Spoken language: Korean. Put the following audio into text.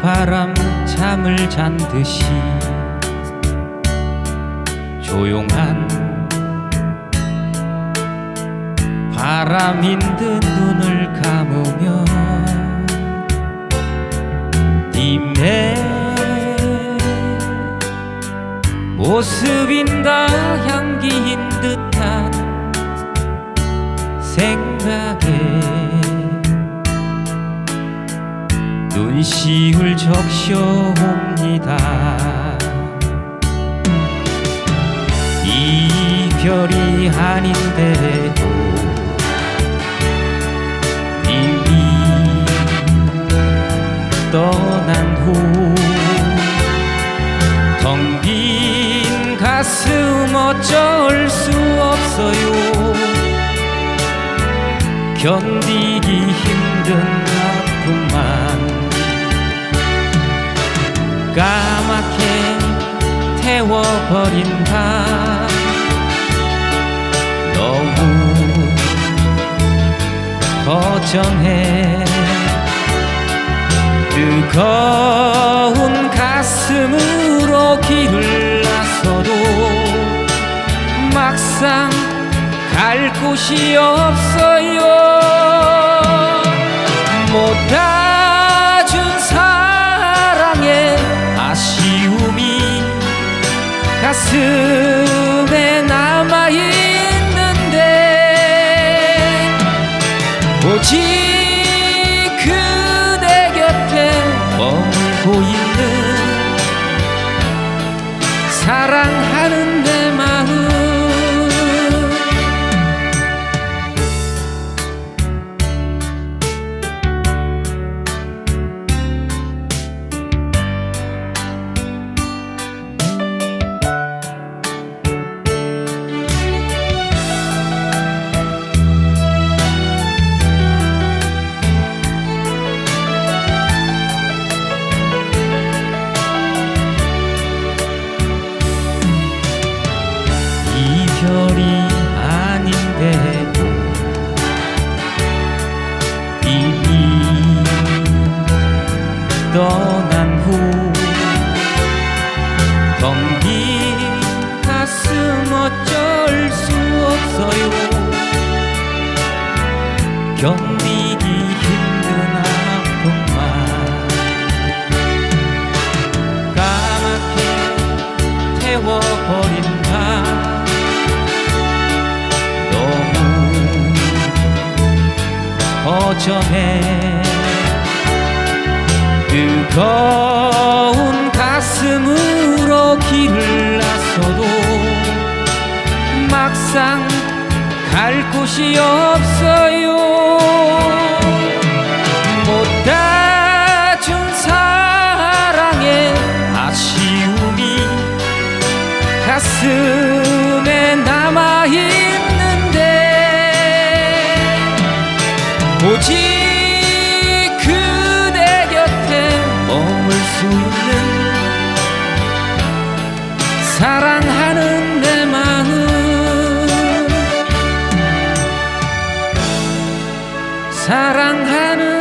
갈바람 잠을 잔 듯이 조용한 바람인 듯 눈을 감으며 님의 모습인가 향기인 듯한 생각에 시울 적셔옵니다. 이별이 아닌데도 이미 떠난 후 텅 빈 가슴 어쩔 수 없어요. 견디기 힘든 까맣게 태워버린 밤 너무 허전해. 뜨거운 가슴으로 길을 나서도 막상 갈 곳이 없어요 가슴에 남아 있는데 오직 떠난 후 텅빈 가슴 어쩔 수 없어요. 견디기 힘든 아픔만 까맣게 태워버린 밤 너무 허전해 뜨거운 가슴으로 길을 나서도 막상 갈 곳이 없어요 사랑하는 내